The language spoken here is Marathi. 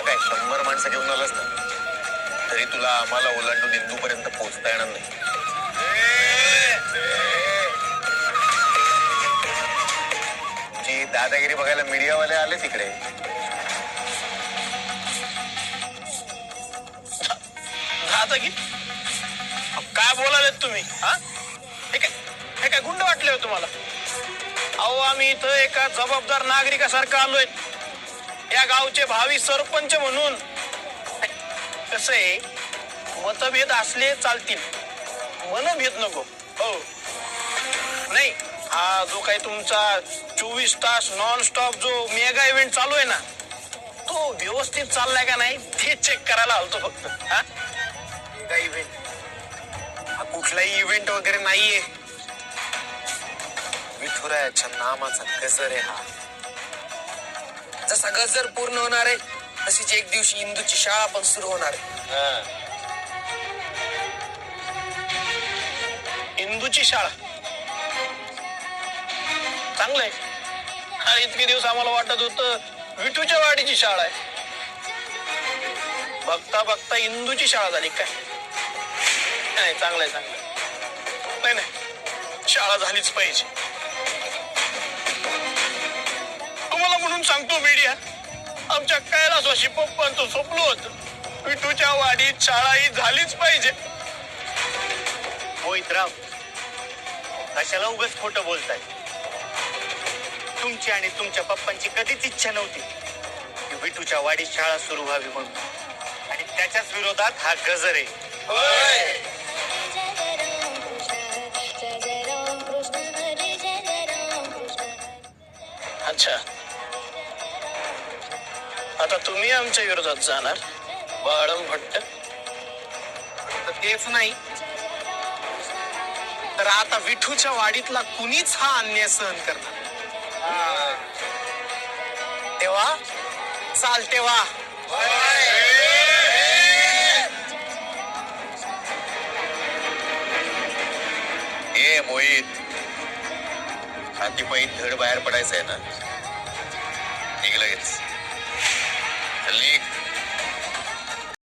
माणसं घेऊन आलास ना तरी तुला आम्हाला ओलांडून इंदूपर्यंत पोहोचता येणार नाही. तुमची दादागिरी बघायला मीडियावाले आले तिकडे काय बोलालेत तुम्ही हा? हे काय हे काय गुंड वाटले हो तुम्हाला? अहो आम्ही इथं एका जबाबदार नागरिकासारखं आलोय. या गावचे भावी सरपंच म्हणून कसे मतभेद असले चालतील. मनभेद नको. हो. नाही हा जो काही तुमचा चोवीस तास नॉन स्टॉप जो मेगा इव्हेंट चालू आहे ना तो व्यवस्थित चाललाय का नाही ते चेक करायला आलतो फक्त. हा? इव्हेंट हा कुठलाही इव्हेंट वगैरे नाहीये. विठुरायाच्या नामाचा कसर आहे हा. जसा गजर पूर्ण होणार आहे तशीच एक दिवशी इंदूची शाळा पण सुरू होणार आहे. इंदूची शाळा. चांगलंय हा इतके दिवस आम्हाला वाटत होत विठूच्या वाडीची शाळा आहे. बघता बघता इंदूची शाळा झाली काय? नाही चांगलंय चांगलंय नाही नाही. शाळा झालीच पाहिजे. म्हणून सांगतो मीडिया आमच्या कैलासवाशी पप्पांचं स्वप्न होत. विठूच्या वाडीत शाळा ही झालीच पाहिजे. मोहितराव कशाला उगाच खोटं बोलताय? तुमची आणि तुमच्या पप्पांची कधीच इच्छा नव्हती की विटूच्या वाडीत शाळा सुरू व्हावी म्हणून. आणि त्याच्याच विरोधात हा गजर आहे. अच्छा. आता तुम्ही आमच्या विरोधात जाणार. बाळम भट्ट. तेच नाही. तर आता विठूच्या वाडीतला कुणीच हा अन्याय सहन करणार तेव्हा चाल तेव्हा. ए मोहित. हातीपायी धड बाहेर पडायचं आहे ना. निघ League